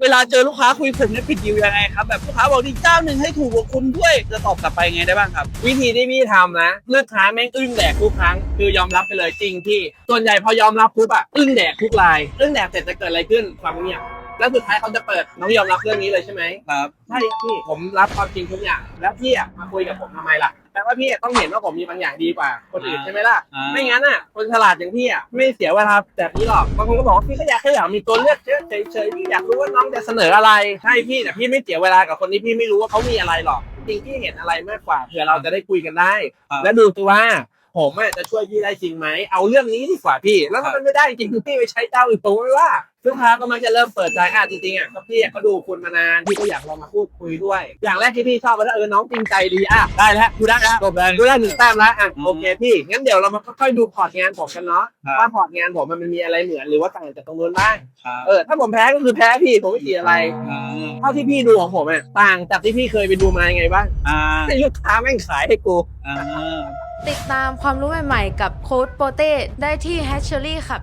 เวลาเจอลูกค้าคุยผมเนี่ยปิดดีลยังไงครับแบบลูกค้าบอกดีเจ้าหนึ่งให้ถูกกว่าคุณด้วยจะตอบกลับไปไงได้บ้างครับ วิธีที่พี่ทำนะลูกค้าแม่งอึ้งแดกทุกครั้ง คือยอมรับไปเลยจริงพี่ส่วนใหญ่พอยอมรับปุ๊บอะอึ้งแดกทุกรายอึ้งแดกเสร็จจะเกิดอะไรขึ้นความเงียบแล้วสุดท้ายเขาจะเปิดน้องยอมรับเรื่องนี้เลยใช่ไหมครับใช่ครับพี่ผมรับความจริงทุกอย่างแล้วพี่อะมาคุยกับผมทำไมล่ะ แปลว่าพี่ต้องเห็นว่าผมมีบางอย่างดีกว่าคนอื่นใช่ไหมล่ะ อ่า ไม่งั้นอะ คนฉลาดอย่างพี่อะไม่เสียเวลาแบบนี้หรอกบางคนก็บอกว่าพี่ก็อยากแค่อยากมีตัวเลือกเยอะเฉยๆพี่อยากรู้ว่าน้องจะเสนออะไรใช่พี่แต่พี่ไม่เสียเวลากับคนที่พี่ไม่รู้ว่าเขามีอะไรหรอกจริงๆพี่เห็นอะไรมากกว่าเผื่อเราจะได้คุยกันได้ครับและดูตัวว่า ผมอะจะช่วยพี่ได้จริงไหมเอาเรื่องนี้ดีกว่าพี่ แล้วถ้ามันไม่ได้จริงพี่ไปใช้เจ้าอื่นผมไม่ว่าลูกค้าก็มักจะเริ่มเปิดใจอะจริงๆอะก็พี่อะก็ดูคุณมานานพี่ก็อยากลองมาพูดคุยด้วย อย่างแรกที่พี่ชอบว่าเออน้องจริงใจดีอะได้แล้วดูได้แล้วจบแล้วดูได้หนึ่งแต้มแล้วอะอืมโอเคพี่งั้นเดี๋ยวเรามาค่อยๆดูพอร์ตงานผมกันเนาะครับว่าพอร์ตงานผมมันมีอะไรเหมือนหรือว่าต่างจากตรงนู้นบ้างครับเออถ้าผมแพ้ก็คือแพ้พี่ผมไม่เสียอะไรอ่าเท่าที่พี่ดูของผมอะต่างจากที่พี่เคยไปดูมายังไงบ้างอ่าให้ลูกค้าแม่งขายให้กูอ่าติดตามความรู้ใหม่ๆกับโค้ดโปเต้ได้ที่ Hatchery ครับ